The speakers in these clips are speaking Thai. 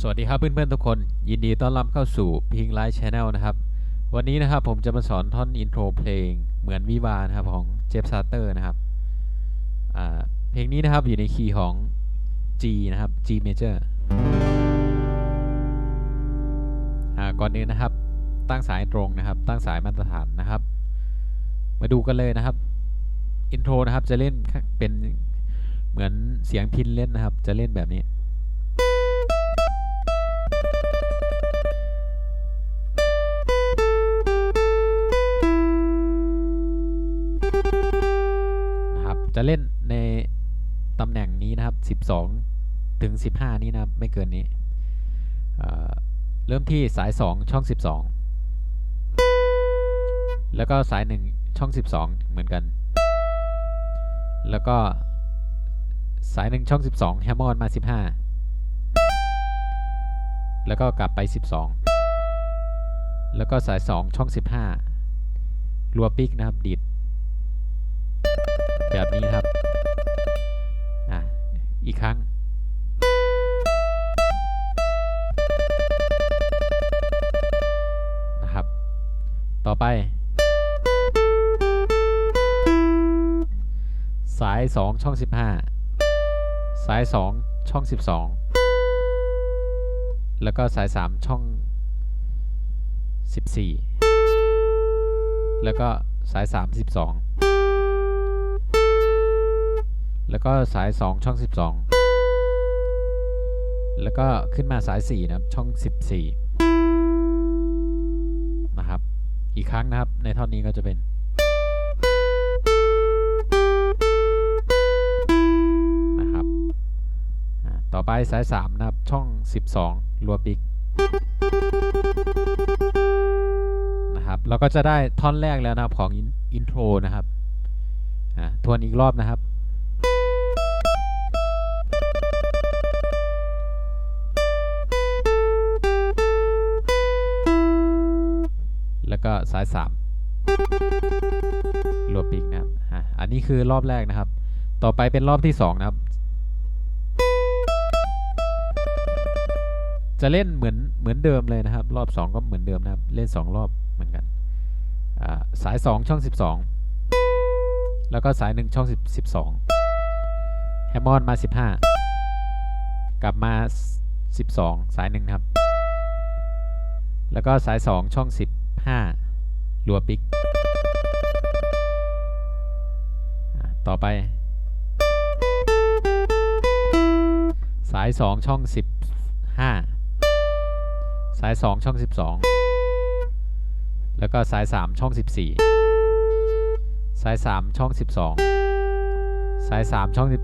สวัสดีครับเพื่อนๆทุกคน ยินดีต้อนรับเข้าสู่พิงไลท์ชาแนลนะครับ วันนี้นะครับผมจะมาสอนท่อนอินโทรเพลงเหมือนวิวานะครับของเจฟซาเตอร์นะครับเพลงนี้นะครับอยู่ในคีย์ของ G นะครับ G major อ่าก่อนอื่นนะครับ ตั้งสายตรงนะครับ ตั้งสายมาตรฐานนะครับ มาดูกันเลยนะครับอินโทรนะครับจะเล่นเป็นเหมือนเสียงพินเล่นนะครับ จะเล่นแบบนี้ นี้นะครับ 12 ถึง 15 นี้นะครับ ไม่เกินนี้เเริ่มที่สาย 2 ช่อง 12 แล้วก็สาย 1 ช่อง 12 เหมือนกัน แล้วก็สาย 1 ช่อง 12 แฮมมอนมา 15 แล้วก็กลับไป 12 แล้วก็สาย 2 ช่อง 15รัวปิกนะครับดีดแบบนี้ครับ อีกครั้ง นะครับ ต่อไป สาย 2 ช่อง 15 สาย 2 ช่อง 12 แล้วก็สาย 3 ช่อง 14 แล้วก็สาย 3 12 แล้วก็สาย 2 ช่อง 12 แล้วก็ขึ้นมาสาย 4 นะครับ ช่อง 14 นะครับ อีกครั้งนะครับ ในท่อนนี้ก็จะเป็น นะครับอ่าต่อไปสาย 3 นะครับ ช่อง 12 รัวปิก นะครับ เราก็จะได้ท่อนแรกแล้วนะครับ ของอินโทรนะครับอ่าทวนอีกรอบนะครับ แล้วก็สาย 3รวมปิกนะครับอันนี้คือรอบแรกนะครับ ต่อไปเป็นรอบที่ 2 นะครับ จะเล่นเหมือนเหมือนเดิมเลยนะครับ รอบ 2 ก็เหมือนเดิมนะครับ เล่น 2 รอบเหมือนกันสาย 2 ช่อง 12 แล้วก็สาย 1 ช่อง 12 แฮมมอนมา 15 กลับมา 12 สายหนึ่งครับ แล้วก็สาย 2 ช่อง 15 รัวปิกต่อไป สาย 2 ช่อง 15 สาย 2 ช่อง 12 แล้วก็สาย 3 ช่อง 14 สาย 3 ช่อง 12 สาย 3 ช่อง 14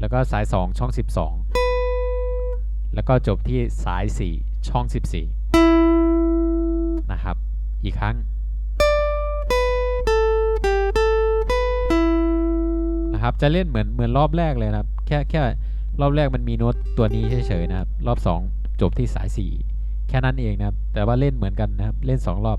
แล้วก็สาย 2 ช่อง 12 แล้วก็จบที่สาย 4 ช่อง 14 อีกครั้งนะครับ จะเล่นเหมือนเหมือนรอบแรกเลยนะครับ แค่แค่รอบแรกมันมีโน้ตตัวนี้เฉยๆนะครับ รอบ 2 จบที่สาย 4 แค่นั้นเองนะครับ แต่ว่าเล่นเหมือนกันนะครับ เล่น 2 รอบ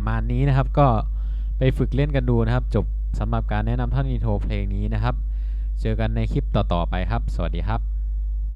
ประมาณนี้นะครับ ก็ไปฝึกเล่นกันดูนะครับ จบสำหรับการแนะนำท่อนอินโทรเพลงนี้นะครับ เจอกันในคลิปต่อๆไปครับ สวัสดีครับ